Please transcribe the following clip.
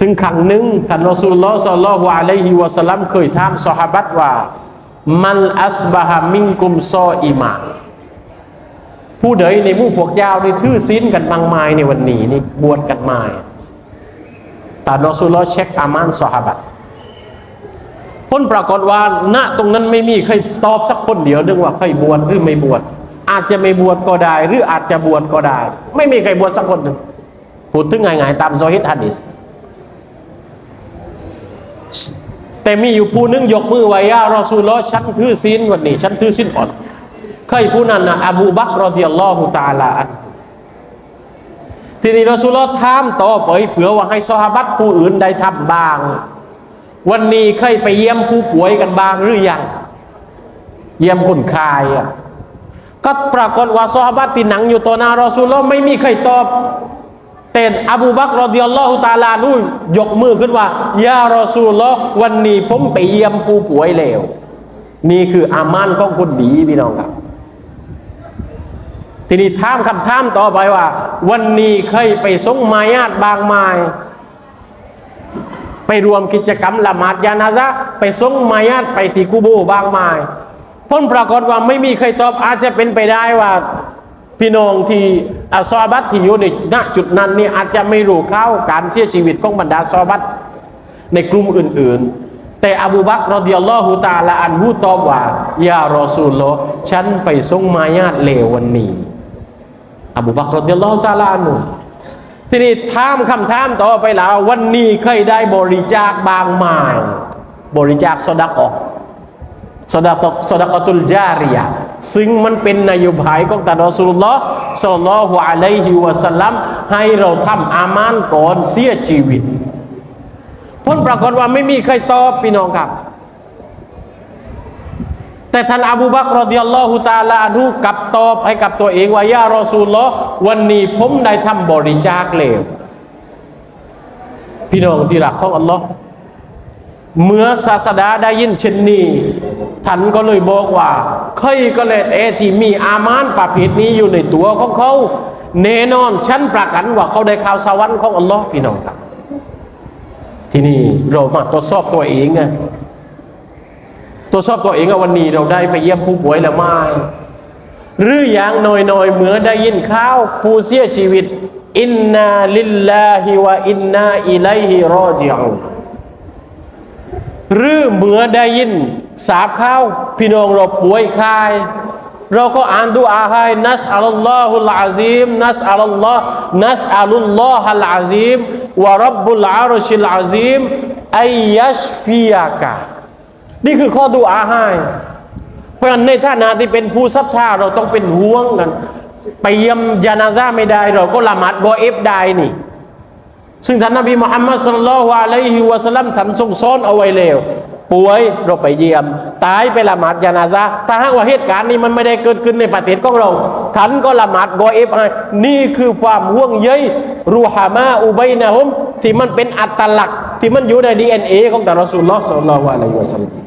ซึ่งครั้งหนึ่งท่านรอสูลุลลอฮ์ศ็อลลัลลอฮุอะลัยฮิวะสัลลัมเคยถามซอฮาบัตว่า มันอัสบะฮามิงกุมซออิมาผู้ใดในหมู่พวกเจ้านี่ถือศีลกันบางมายในวันนี้นี่บวชกันมาแต่รอสูลุลลอฮ์เช็คอามานซอฮาบัตผลปรากฏว่าณตรงนั้นไม่มีใครตอบสักคนเดียวเรื่องว่าใครบวชหรือไม่บวชอาจจะไม่บวชก็ได้ หรืออาจจะบวชก็ได้ ไม่มีใครบวชสักคนหนึ่งพูดถึงง่ายๆตามซอฮิดฮะดิษ แต่มีอยู่ผู้นึงยกมือไว้ยารอซูลลอฮ์ฉันถือศีลวันนี้ฉันถือศีลอ่อนเคยผู้นั้นนะอบูบักรอดิยัลลอฮุตาลาอันทีนี้รอซูลลอถามต่อไปเผื่อว่าให้ซอฮาบัตผู้อื่นได้ทำบ้าง วันนี้เคยไปเยี่ยมผู้ป่วยกันบ้างหรือยัง เยี่ยมคนไข้อะก็ปรากฏว่าซอฮาบัตที่หนังอยู่ต่อหน้ารอซูลลอไม่มีใครตอบ แต่อบูบักรรอดิยัลลอฮุตาลานู่นยกมือขึ้นว่ายารอซูลลอวันนี้ผมไปเยี่ยมผู้ป่วยแล้ว นี่คืออามานของคนดีพี่น้องครับ ทีนี้ถามคำถามต่อไปว่า วันนี้เคยไปสงมายาตบางไมายไปรวมกิจกรรมละหมาดยานาซะไปสงมายาตไปที่กูโบบางไมายผลปรากฏว่าไม่มีใครตอบอาจจะเป็นไปได้ว่า พี่น้องที่อาซอบัตที่อยู่ในณจุดนั้นนี่อาจจะไม่รู้เข้าการเสียชีวิตของบรรดาซอบัตในกลุ่มอื่น ๆ แต่อบูบักรอดิยัลลอฮุตาละอันฮูตอบว่ายารอซูลโลฉันไปส่งมายาตเลววันนี้ อบูบักรอดิยัลลอฮุตาลาอันทีนี้ถามคำถามต่อไปแล้ววันนี้เคยได้บริจาคบางหมายบริจาคสดากอสดากสดากตุลจาริยะ ซึ่งมันเป็นนโยบายของท่านรอสุลลอฮ์ศ็อลลัลลอฮุอะลัยฮิวะสัลลัมให้เราทำอามานก่อนเสียชีวิตผลปรากฏว่าไม่มีใครตอบพี่น้องครับ แต่ท่านอบูบักรอดิยัลลอฮุตาลาอันฮูกลับตอบให้กับตัวเองว่ายารอซูลลอฮ์วันนี้ผมได้ทำบริจาคแล้วพี่น้องที่รักของอัลลอฮ์ เมื่อศาสดาได้ยินเช่นนี้ท่านก็เลยบอกว่าเคยก็เลยเอที่มีอามานประเภทนี้อยู่ในตัวของเขาแน่นอนฉันประกันว่าเขาได้ข่าวสวรรค์ของอัลลอฮ์พี่น้องครับ ทีนี้เรามาตรวจสอบตัวเองไงตรวจสอบตัวเองว่าวันนี้เราได้ไปเยี่ยมผู้ป่วยแล้วไม่หรืออย่างน้อยๆเมื่อได้ยินข่าวผู้เสียชีวิต อินนาลิลลาฮิวะอินนาอิลัยฮิรอจิอู หรือเมื่อได้ยินสาบข่าวพี่น้องเราป่วยคาย เราก็อ่านดูอาให้นัสอัลลอฮุลอาซิมนัสอัลลอฮ์นัสอัลลอฮุลอาซิมวะรับบุลอารชิลอาซิมอัยยัชฟิยากะนี่คือข้อดูอาให้เพราะฉะนั้นในฐานะที่เป็นผู้ศรัทธาเราต้องเป็นห่วงกัน ไปเยี่ยมยานาซาไม่ได้ เราก็ละหมาดบอเอฟได้นี่ ซึ่งท่านนบีมุฮัมมัดสุลลัลฮุอะลัยฮิวะสลลัมท่านทรงซ้อนเอาไว้แล้วป่วยเราไปเยี่ยม ตายไปละหมาดยานาซาถ้าหากว่าเหตุการณ์นี้มันไม่ได้เกิดขึ้นในประเทศของเราท่านก็ละหมาดบอเอฟให้นี่คือความห่วงใยรูฮามาอุบัยนะฮุมที่มันเป็นอัตลักษณ์ที่มันอยู่ในดีเอ็นเอของดารอสุลลอฮ์สุลลัลฮุอะลัยฮิวะสัลลัม